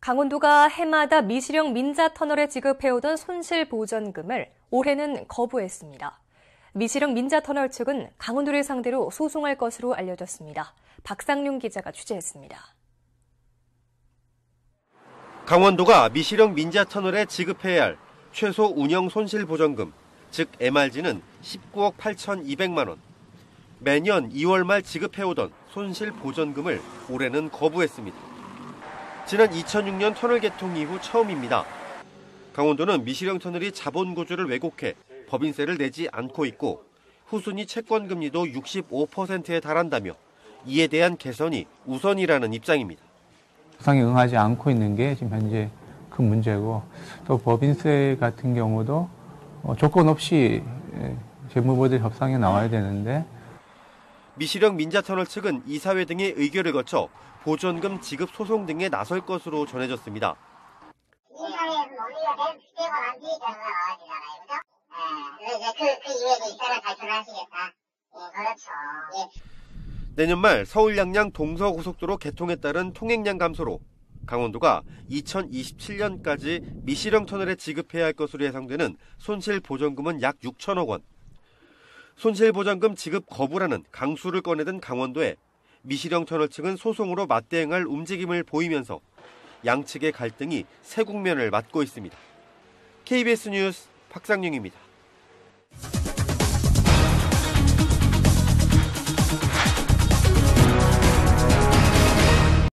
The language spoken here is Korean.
강원도가 해마다 미시령 민자 터널에 지급해오던 손실 보전금을 올해는 거부했습니다. 미시령 민자 터널 측은 강원도를 상대로 소송할 것으로 알려졌습니다. 박상룡 기자가 취재했습니다. 강원도가 미시령 민자 터널에 지급해야 할 최소 운영 손실 보전금, 즉 MRG는 19억 8,200만 원. 매년 2월 말 지급해오던 손실 보전금을 올해는 거부했습니다. 지난 2006년 터널 개통 이후 처음입니다. 강원도는 미시령 터널이 자본 구조를 왜곡해 법인세를 내지 않고 있고 후순위 채권 금리도 65%에 달한다며 이에 대한 개선이 우선이라는 입장입니다. 구상에 응하지 않고 있는 게 지금 현재 큰 문제고 또 법인세 같은 경우도 어, 조건 없이 예, 재무부들 협상에 나와야 되는데 미시령 민자터널 측은 이사회 등의 의결을 거쳐 보전금 지급 소송 등에 나설 것으로 전해졌습니다. 이사회에서 논의가 된 되고 난 뒤에 결과가 나와지잖아요, 그죠? 예, 그, 그 이후에 입장을 발표하시겠다. 예, 그렇죠. 예. 내년 말 서울 양양 동서고속도로 개통에 따른 통행량 감소로 강원도가 2027년까지 미시령 터널에 지급해야 할 것으로 예상되는 손실 보전금은 약 6천억 원. 손실 보전금 지급 거부라는 강수를 꺼내든 강원도에 미시령 터널 측은 소송으로 맞대응할 움직임을 보이면서 양측의 갈등이 새 국면을 맞고 있습니다. KBS 뉴스 박상용입니다.